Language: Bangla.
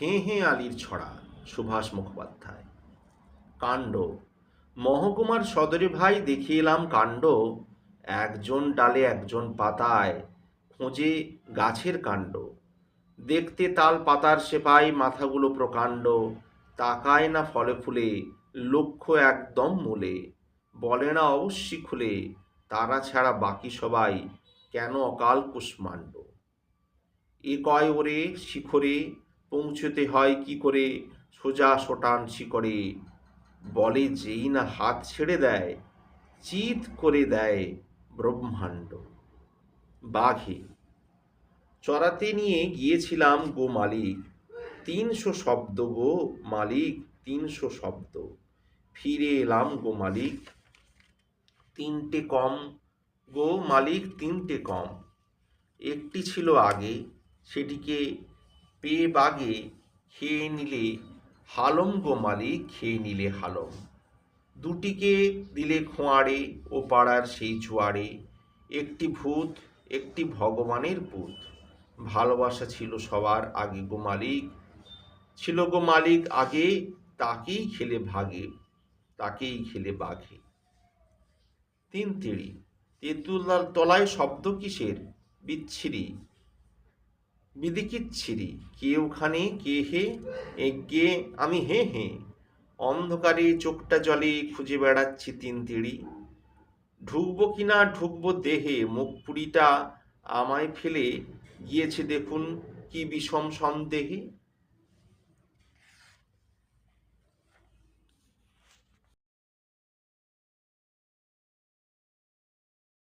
হেঁ হেঁ আলির ছড়া সুভাষ মুখোপাধ্যায়। কাণ্ড। মহকুমার সদরে ভাই দেখিয়ে এলাম কাণ্ড। একজন ডালে একজন পাতায় খোঁজে গাছের কাণ্ড। দেখতে তাল পাতার সেপাই মাথাগুলো প্রকাণ্ড, তাকায় না ফলে ফুলে, লক্ষ্য একদম মূলে। বলে না অবশ্যই খুলে, তারা ছাড়া বাকি সবাই কেন অকাল কুষ্মাণ্ড? এ কয় ওরে শিখরে পৌঁছতে হয় কি করে? সোজা সোটান শিকরে বলে যেই না হাত ছেড়ে দেয়, চিত করে দেয় ব্রহ্মাণ্ড। বাঘে, চড়াতে নিয়ে গিয়েছিলাম গো মালিক। তিনশো শব্দ গো মালিক, তিনশো শব্দ। ফিরে এলাম গো মালিক। তিনটে কম গো মালিক, তিনটে কম। একটি ছিল আগে, সেটিকে পেয়ে বাগে খেয়ে নিলে হালম গো মালিক, খেয়ে নিলে হালম। দুটিকে দিলে খোঁয়াড়ে ও পাড়ার সেই চুয়াড়ে একটি ভূত, একটি ভগবানের ভূত ভালোবাসা ছিল সবার আগে গো মালিক, ছিল গো মালিক আগে, তাকেই খেলে ভাগে, তাকেই খেলে বাঘে। তিন তিড়ি তেঁতুলার তলায় শব্দ কিসের? বিচ্ছিরি বিদিকিচ্ছিরি কে ওখানে, কে হে একে আমি হে হে। অন্ধকারে চোখটা জলে খুঁজে বেড়াচ্ছি তিন তিড়ি। ঢুকবো কি না, ঢুকবো দেহে, মুখ পুরিটা আমায় ফেলে, গিয়েছে দেখুন কি বিষম সন্দেহে।